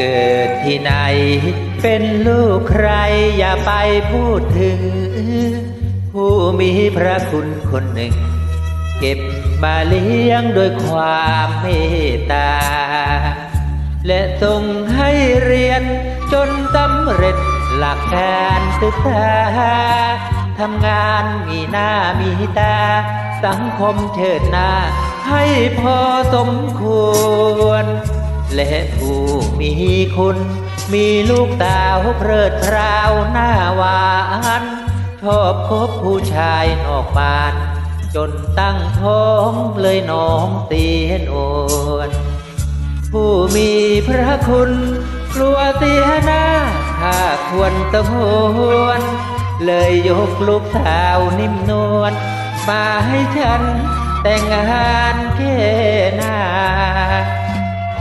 เกิดที่ไหน เป็นลูกใครอย่าไปพูดถึง ผู้มีพระคุณคนหนึ่ง เก็บมาเลี้ยงด้วยความเมตตา และส่งให้เรียนจนสำเร็จหลักการศึกษาทำงานมีหน้ามีตา สังคมเชิดหน้า ให้พอสมควร และผู้มีคุณ มีลูกสาวเพลิดพราวหน้าหวานชอบคบผู้ชายนอกบ้าน จนตั้งท้องเลยน้องเตียนโอนผู้มีพระคุณ กลัวเสียหน้าถ้าควรต้องหวนเลยยกลูกสาวนิ่มนวลมาให้ฉันแต่งงานแค่หนา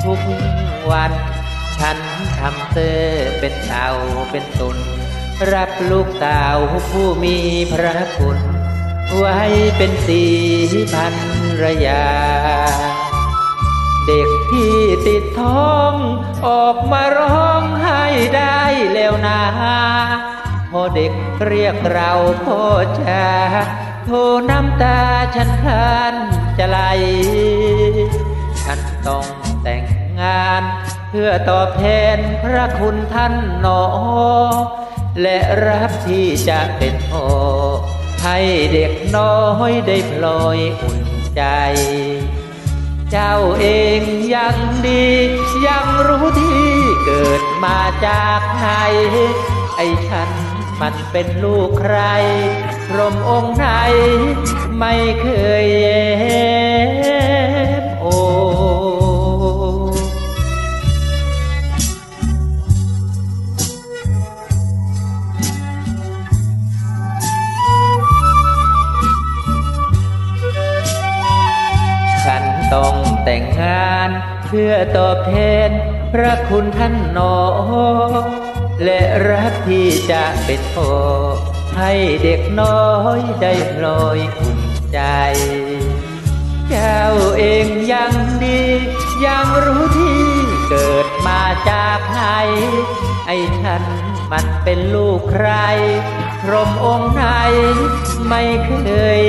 ทุกวัน ฉันทำเสื้อเป็นเต่าเป็นตุน รับลูกสาผู้มีพระคุณ ไว้เป็นสีพันรยา เด็กที่ติดท้อง ออกมาร้องไห้ได้แล้วนะพอเด็กเรียกเราพ่อจ้าโทน้ำตาฉันพลานจะไหล ฉันต้อง แต่งงาน เพื่อตอบแทนพระคุณท่านหนอ และรับที่จะเป็นพ่อให้เด็กน้อยได้พลอยอุ่นใจ เจ้าเองยังดี ยังรู้ที่เกิดมาจากไหนไอ้ฉันมันเป็นลูกใคร พรมองค์ไหนไม่เคยแย้ แต่งงานเพื่อตอบแทนพระคุณท่านหนอ และรักที่จะเป็นพ่อให้เด็กน้อยได้ลอยอุ่นใจ เจ้าเองยังดี ยังรู้ที่เกิดมาจากไหนไอ้ฉันมันเป็นลูกใครพรมองค์ไหนไม่เคย